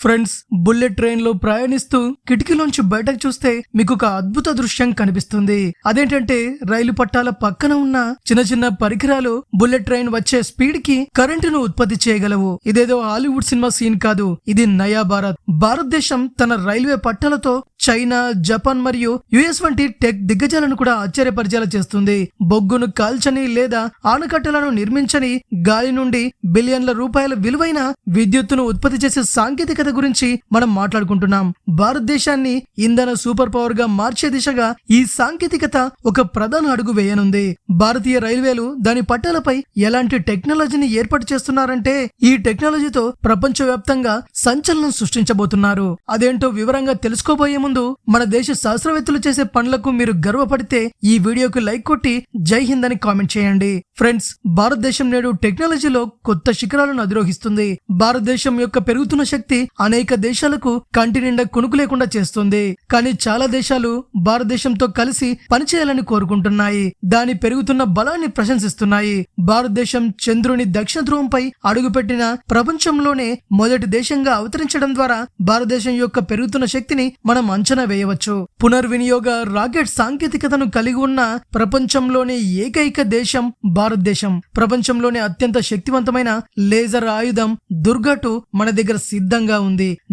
Friends bullet ట్రైన్లో ప్రయాణిస్తూ కిటికీలోంచి బయటకు చూస్తే మీకు ఒక అద్భుత దృశ్యం కనిపిస్తుంది. అదేంటంటే రైలు పట్టాల పక్కన ఉన్న చిన్న చిన్న పరికరాలు బుల్లెట్ ట్రైన్ వచ్చే స్పీడ్కి కరెంటును ఉత్పత్తి చేయగలవు. ఇదేదో హాలీవుడ్ సినిమా సీన్ కాదు. ఇది నయా భారత్. భారతదేశం తన రైల్వే పట్టాలతో చైనా జపాన్ మరియు యుఎస్ వంటి టెక్ దిగ్గజాలను కూడా ఆశ్చర్యపరిచేలా చేస్తుంది. బొగ్గును కాల్చని లేదా ఆనకట్టలను నిర్మించని గాలి నుండి బిలియన్ల రూపాయల విలువైన విద్యుత్తును ఉత్పత్తి చేసే సాంకేతికత గురించి మనం మాట్లాడుకుంటున్నాం. భారతదేశాన్ని ఇంధన సూపర్ పవర్గా మార్చే దిశగా ఈ సాంకేతికత ఒక ప్రధాన అడుగు వేయనుంది. భారతీయ రైల్వేలు దాని పట్టాలపై ఎలాంటి టెక్నాలజీని ఏర్పాటు చేస్తున్నారంటే ఈ టెక్నాలజీతో ప్రపంచవ్యాప్తంగా సంచలనం సృష్టించబోతున్నారు. అదేంటో వివరంగా తెలుసుకోబోయే ముందు మన దేశ శాస్త్రవేత్తలు చేసే పనులకు మీరు గర్వపడితే ఈ వీడియోకి లైక్ కొట్టి జై హింద్ అని కామెంట్ చేయండి. ఫ్రెండ్స్ భారతదేశం నేడు టెక్నాలజీలో కొత్త శిఖరాలను అధిరోహిస్తుంది. భారతదేశం యొక్క పెరుగుతున్న శక్తి అనేక దేశాలకు కంటి నిండా కొనుకు లేకుండా చేస్తుంది. కానీ చాలా దేశాలు భారతదేశంతో కలిసి పనిచేయాలని కోరుకుంటున్నాయి. దాని పెరుగుతున్న బలాన్ని ప్రశంసిస్తున్నాయి. భారతదేశం చంద్రుని దక్షిణ ధ్రువంపై అడుగుపెట్టిన ప్రపంచంలోనే మొదటి దేశంగా అవతరించడం ద్వారా భారతదేశం యొక్క పెరుగుతున్న శక్తిని మనం అంచనా వేయవచ్చు. పునర్వినియోగ రాకెట్ సాంకేతికతను కలిగి ఉన్న ప్రపంచంలోనే ఏకైక దేశం భారతదేశం. ప్రపంచంలోనే అత్యంత శక్తివంతమైన లేజర్ ఆయుధం దుర్గటు మన దగ్గర సిద్ధంగా ఉంది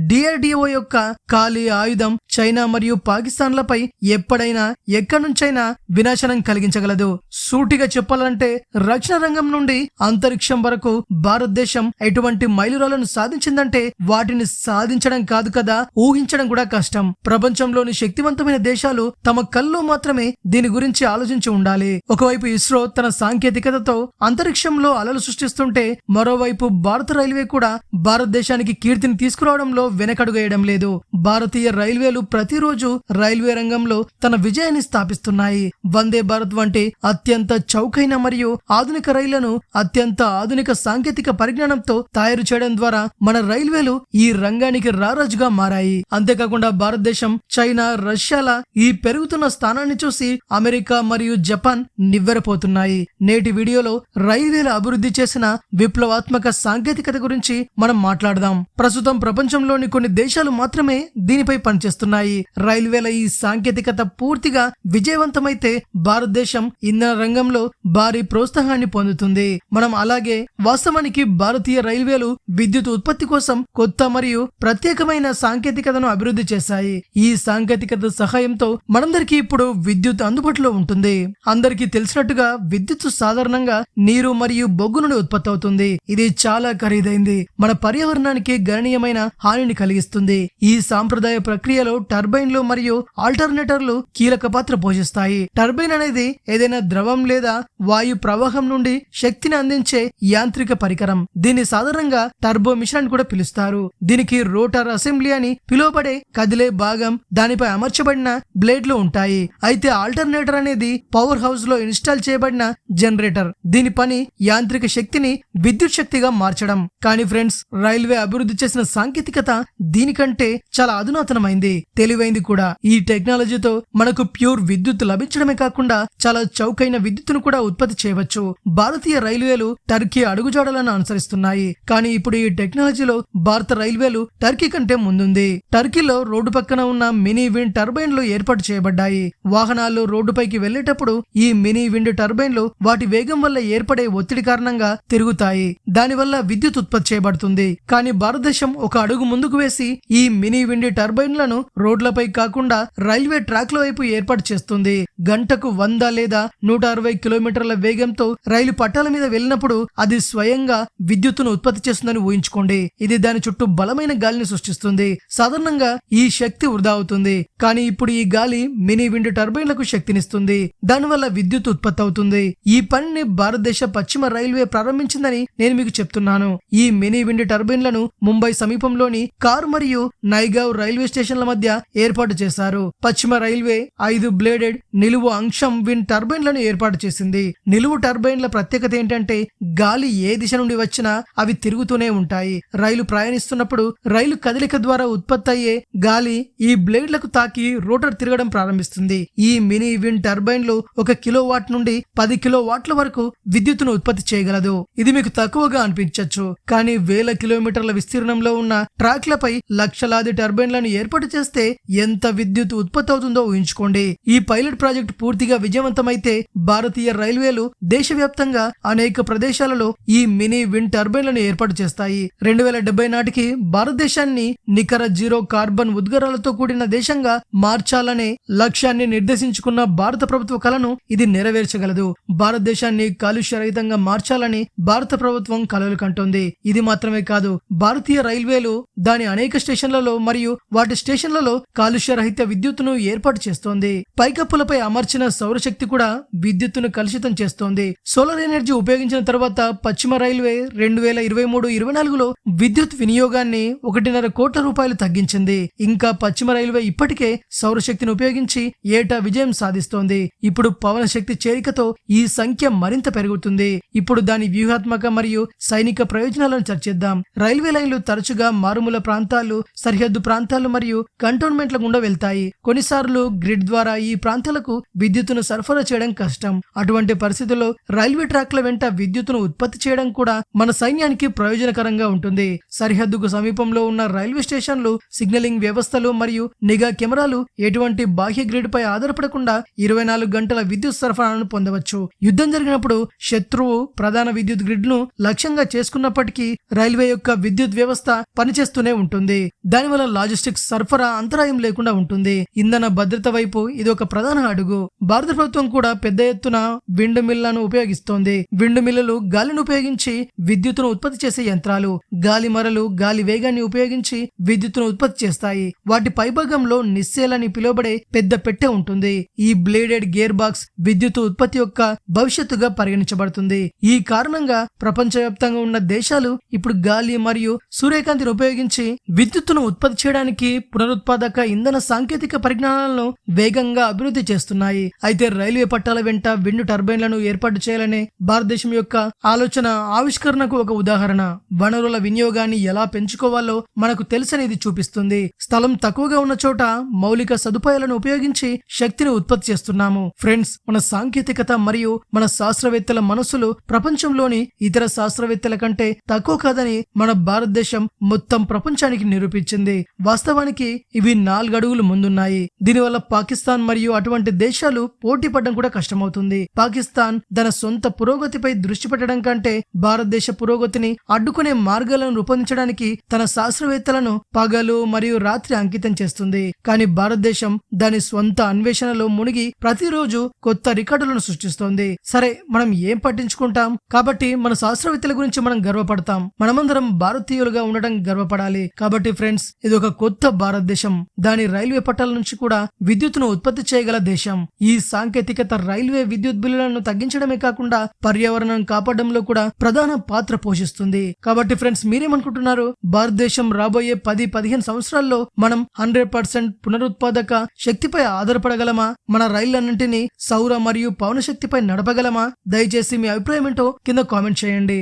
డిఆర్డిఓ యొక్క ఖాళీ ఆయుధం చైనా మరియు పాకిస్తాన్లపై ఎప్పుడైనా ఎక్కడి నుంచైనా వినాశనం కలిగించగలదు. సూటిగా చెప్పాలంటే రక్షణ రంగం నుండి అంతరిక్షం వరకు భారతదేశం ఎటువంటి మైలురాలను సాధించిందంటే వాటిని సాధించడం కాదు కదా ఊహించడం కూడా కష్టం. ప్రపంచంలోని శక్తివంతమైన దేశాలు తమ కల్లో మాత్రమే దీని గురించి ఆలోచించి ఉండాలి. ఒకవైపు ఇస్రో తన సాంకేతికతతో అంతరిక్షంలో అలలు సృష్టిస్తుంటే మరోవైపు భారత రైల్వే కూడా భారతదేశానికి కీర్తిని తీసుకు తీసుకురావడంలో వెనకడుగేయడం లేదు. భారతీయ రైల్వేలు ప్రతిరోజు రైల్వే రంగంలో తన విజయాన్ని స్థాపిస్తున్నాయి. వందే భారత్ వంటి అత్యంత చౌకైన మరియు ఆధునిక రైళ్ళను అత్యంత ఆధునిక సాంకేతిక పరిజ్ఞానంతో తయారు చేయడం ద్వారా మన రైల్వేలు ఈ రంగానికి రారాజుగా మారాయి. అంతేకాకుండా భారతదేశం చైనా రష్యాల ఈ పెరుగుతున్న స్థానాన్ని చూసి అమెరికా మరియు జపాన్ నివ్వెరపోతున్నాయి. నేటి వీడియోలో రైల్వేల అభివృద్ధి చేసిన విప్లవాత్మక సాంకేతికత గురించి మనం మాట్లాడదాం. ప్రస్తుతం ప్రపంచంలోని కొన్ని దేశాలు మాత్రమే దీనిపై పనిచేస్తున్నాయి. రైల్వేల ఈ సాంకేతికత పూర్తిగా విజయవంతమైతే భారతదేశం ఇంధన రంగంలో భారీ ప్రోత్సాహాన్ని పొందుతుంది. మనం అలాగే వాస్తవానికి భారతీయ రైల్వేలు విద్యుత్ ఉత్పత్తి కోసం కొత్త మరియు ప్రత్యేకమైన సాంకేతికతను అభివృద్ధి చేశాయి. ఈ సాంకేతికత సహాయంతో మనందరికీ ఇప్పుడు విద్యుత్ అందుబాటులో ఉంటుంది. అందరికీ తెలిసినట్టుగా విద్యుత్ సాధారణంగా నీరు మరియు బొగ్గు నుండి ఉత్పత్తి అవుతుంది. ఇది చాలా ఖరీదైంది. మన పర్యావరణానికి గణనీయమైన హానిని కలిగిస్తుంది. ఈ సాంప్రదాయ ప్రక్రియలో టర్బైన్లు మరియు ఆల్టర్నేటర్లు కీలక పాత్ర పోషిస్తాయి. టర్బైన్ అనేది ఏదైనా ద్రవం లేదా వాయు ప్రవాహం నుండి శక్తిని అందించే యాంత్రిక పరికరం. దీన్ని సాధారణంగా టర్బో మిషన్ అని కూడా పిలుస్తారు. దీనికి రోటర్ అసెంబ్లీ అని పిలువబడే కదిలే భాగం దానిపై అమర్చబడిన బ్లేడ్లు ఉంటాయి. అయితే ఆల్టర్నేటర్ అనేది పవర్ హౌస్లో ఇన్స్టాల్ చేయబడిన జనరేటర్. దీని పని యాంత్రిక శక్తిని విద్యుత్ శక్తిగా మార్చడం. కానీ ఫ్రెండ్స్ రైల్వే అభివృద్ధి చేసిన సాంకేతికత దీనికంటే చాలా అధునాతనమైంది. తెలివైంది కూడా. ఈ టెక్నాలజీతో మనకు ప్యూర్ విద్యుత్ లభించడమే కాకుండా చాలా చౌకైన విద్యుత్తును కూడా ఉత్పత్తి చేయవచ్చు. భారతీయ రైల్వేలు టర్కీ అడుగుజాడలను అనుసరిస్తున్నాయి. కానీ ఇప్పుడు ఈ టెక్నాలజీలో భారత రైల్వేలు టర్కీ కంటే ముందుంది. టర్కీలో రోడ్డు పక్కన ఉన్న మినీ విండ్ టర్బైన్లు ఏర్పాటు చేయబడ్డాయి. వాహనాలు రోడ్డుపైకి వెళ్ళేటప్పుడు ఈ మినీ విండ్ టర్బైన్లు వాటి వేగం వల్ల ఏర్పడే ఒత్తిడి కారణంగా తిరుగుతాయి. దానివల్ల విద్యుత్ ఉత్పత్తి చేయబడుతుంది. కానీ భారతదేశం ఒక అడుగు ముందుకు వేసి ఈ మినీ విండి టర్బైన్లను రోడ్లపై కాకుండా రైల్వే ట్రాక్ల వైపు ఏర్పాటు చేస్తుంది. గంటకు వంద లేదా నూట అరవై కిలోమీటర్ల వేగంతో రైలు పట్టాల మీద వెళ్ళినప్పుడు అది స్వయంగా విద్యుత్తును ఉత్పత్తి చేస్తుందని ఊహించుకోండి. ఇది దాని చుట్టూ బలమైన గాలిని సృష్టిస్తుంది. సాధారణంగా ఈ శక్తి వృధా అవుతుంది. కానీ ఇప్పుడు ఈ గాలి మినీ విండ్ టర్బైన్లకు శక్తినిస్తుంది. దానివల్ల విద్యుత్ ఉత్పత్తి అవుతుంది. ఈ పనిని భారతదేశ పశ్చిమ రైల్వే ప్రారంభించిందని నేను మీకు చెప్తున్నాను. ఈ మినీ విండ్ టర్బైన్లను ముంబై సమీప సమీపంలోని కార్ మరియు నైగావ్ రైల్వే స్టేషన్ల మధ్య ఏర్పాటు చేశారు. పశ్చిమ రైల్వే ఐదు బ్లేడెడ్ నిలువు అంశం విన్ టర్బైన్లను ఏర్పాటు చేసింది. నిలువు టర్బైన్ల ప్రత్యేకత ఏంటంటే గాలి ఏ దిశ నుండి వచ్చినా అవి తిరుగుతూనే ఉంటాయి. రైలు ప్రయాణిస్తున్నప్పుడు రైలు కదలిక ద్వారా ఉత్పత్తి అయ్యే గాలి ఈ బ్లేడ్లకు తాకి రోటర్ తిరగడం ప్రారంభిస్తుంది. ఈ మినీ విండ్ టర్బైన్లు ఒక కిలో వాట్ నుండి పది కిలో వాట్ల వరకు విద్యుత్తును ఉత్పత్తి చేయగలదు. ఇది మీకు తక్కువగా అనిపించవచ్చు కానీ వేల కిలోమీటర్ల విస్తీర్ణంలో ఉన్న ట్రాక్లపై లక్షలాది టర్బైన్లను ఏర్పాటు చేస్తే ఎంత విద్యుత్ ఉత్పత్తి అవుతుందో ఊహించుకోండి. ఈ పైలట్ ప్రాజెక్ట్ పూర్తిగా విజయవంతమైతే భారతీయ రైల్వేలు దేశవ్యాప్తంగా అనేక ప్రదేశాలలో ఈ మినీ విండ్ టర్బైన్లను ఏర్పాటు చేస్తాయి. రెండు వేల డెబ్బై నాటికి భారతదేశాన్ని నికర జీరో కార్బన్ ఉద్గారాలతో కూడిన దేశంగా మార్చాలనే లక్ష్యాన్ని నిర్దేశించుకున్న భారత ప్రభుత్వ కలను ఇది నెరవేర్చగలదు. భారతదేశాన్ని కాలుష్య రహితంగా మార్చాలని భారత ప్రభుత్వం కలలు కంటోంది. ఇది మాత్రమే కాదు భారతీయ రైల్వేలు దాని అనేక స్టేషన్లలో మరియు వాటి స్టేషన్లలో కాలుష్య రహిత విద్యుత్తును ఏర్పాటు చేస్తోంది. పైకప్పులపై అమర్చిన సౌరశక్తి కూడా విద్యుత్తును కలుషితం చేస్తోంది. సోలార్ ఎనర్జీ ఉపయోగించిన తర్వాత పశ్చిమ రైల్వే రెండు వేల ఇరవై మూడు ఇరవై నాలుగులో విద్యుత్ వినియోగాన్ని ఒకటిన్నర కోట్ల రూపాయలు తగ్గించింది. ఇంకా పశ్చిమ రైల్వే ఇప్పటికే సౌరశక్తిని ఉపయోగించి ఏటా విజయం సాధిస్తోంది. ఇప్పుడు పవన శక్తి చేరికతో ఈ సంఖ్య మరింత పెరుగుతుంది. ఇప్పుడు దాని వ్యూహాత్మక మరియు సైనిక ప్రయోజనాలను చర్చిద్దాం. రైల్వే లైన్లు తరచుగా మారుమూల ప్రాంతాలు సరిహద్దు ప్రాంతాలు మరియు కంటోన్మెంట్ల గుండా వెళ్తాయి. కొన్నిసార్లు గ్రిడ్ ద్వారా ఈ ప్రాంతాలకు విద్యుత్తును సరఫరా చేయడం కష్టం. అటువంటి పరిస్థితుల్లో రైల్వే ట్రాక్ల వెంట విద్యుత్తును ఉత్పత్తి చేయడం కూడా మన సైన్యానికి ప్రయోజనకరంగా ఉంటుంది. సరిహద్దుకు సమీపంలో ఉన్న రైల్వే స్టేషన్లు సిగ్నలింగ్ వ్యవస్థలు మరియు నిఘా కెమెరాలు ఎటువంటి బాహ్య గ్రిడ్ పై ఆధారపడకుండా ఇరవై నాలుగు గంటల విద్యుత్ సరఫరాను పొందవచ్చు. యుద్ధం జరిగినప్పుడు శత్రువు ప్రధాన విద్యుత్ గ్రిడ్ను లక్ష్యంగా చేసుకున్నప్పటికీ రైల్వే యొక్క విద్యుత్ వ్యవస్థ పనిచేస్తూనే ఉంటుంది. దానివల్ల లాజిస్టిక్స్ సరఫరా అంతరాయం లేకుండా ఉంటుంది. ఇంధన భద్రత వైపు ఇది ఒక ప్రధాన అడుగు. భారత ప్రభుత్వం కూడా పెద్ద ఎత్తున విండ్ మిల్లను ఉపయోగిస్తోంది. విండ్ మిల్లులు గాలిని ఉపయోగించి విద్యుత్తును ఉత్పత్తి చేసే యంత్రాలు. గాలి మరలు గాలి వేగాన్ని ఉపయోగించి విద్యుత్తును ఉత్పత్తి చేస్తాయి. వాటి పైభాగంలో నిస్సేలని అని పిలువబడే పెద్ద పెట్టె ఉంటుంది. ఈ బ్లేడెడ్ గేర్ బాక్స్ విద్యుత్ ఉత్పత్తి యొక్క భవిష్యత్తుగా పరిగణించబడుతుంది. ఈ కారణంగా ప్రపంచవ్యాప్తంగా ఉన్న దేశాలు ఇప్పుడు గాలి మరియు సూర్యకాంతి ఉపయోగించి విద్యుత్తును ఉత్పత్తి చేయడానికి పునరుత్పాదక ఇంధన సాంకేతిక పరిజ్ఞానాలను వేగంగా అభివృద్ధి చేస్తున్నాయి. అయితే రైల్వే పట్టాల వెంట విండు టర్బైన్లను ఏర్పాటు చేయాలనే భారతదేశం యొక్క ఆలోచన ఆవిష్కరణకు ఒక ఉదాహరణ. వనరుల వినియోగాన్ని ఎలా పెంచుకోవాలో మనకు తెలుసనేది చూపిస్తుంది. స్థలం తక్కువగా ఉన్న చోట మౌలిక సదుపాయాలను ఉపయోగించి శక్తిని ఉత్పత్తి చేస్తున్నాము. ఫ్రెండ్స్ మన సాంకేతికత మరియు మన శాస్త్రవేత్తల మనసులు ప్రపంచంలోని ఇతర శాస్త్రవేత్తల కంటే తక్కువ కాదని మన భారతదేశం మొత్తం ప్రపంచానికి నిరూపించింది. వాస్తవానికి ఇవి నాలుగడుగులు ముందున్నాయి. దీనివల్ల పాకిస్తాన్ మరియు అటువంటి దేశాలు పోటీ పడడం కూడా కష్టమవుతుంది. పాకిస్తాన్ తన సొంత పురోగతిపై దృష్టి పెట్టడం కంటే భారతదేశ పురోగతిని అడ్డుకునే మార్గాలను రూపొందించడానికి తన శాస్త్రవేత్తలను పగలు మరియు రాత్రి అంకితం చేస్తుంది. కానీ భారతదేశం దాని స్వంత అన్వేషణలో మునిగి ప్రతిరోజు కొత్త రికార్డులను సృష్టిస్తోంది. సరే మనం ఏం పట్టించుకుంటాం? కాబట్టి మన శాస్త్రవేత్తల గురించి మనం గర్వపడతాం. మనమందరం భారతీయులుగా ఉండడం గర్వపడాలి. కాబట్టి ఫ్రెండ్స్ ఇది ఒక కొత్త భారతదేశం. దాని రైల్వే పట్టాల నుంచి కూడా విద్యుత్తును ఉత్పత్తి చేయగల దేశం. ఈ సాంకేతికత రైల్వే విద్యుత్ బిల్లులను తగ్గించడమే కాకుండా పర్యావరణం కాపాడడంలో కూడా ప్రధాన పాత్ర పోషిస్తుంది. కాబట్టి ఫ్రెండ్స్ మీరేమనుకుంటున్నారు? భారతదేశం రాబోయే పది పదిహేను సంవత్సరాల్లో మనం హండ్రెడ్ పర్సెంట్ పునరుత్పాదక శక్తిపై ఆధారపడగలమా? మన రైళ్ళన్నింటినీ సౌర మరియు పవన శక్తిపై నడపగలమా? దయచేసి మీ అభిప్రాయం ఏంటో కింద కామెంట్ చేయండి.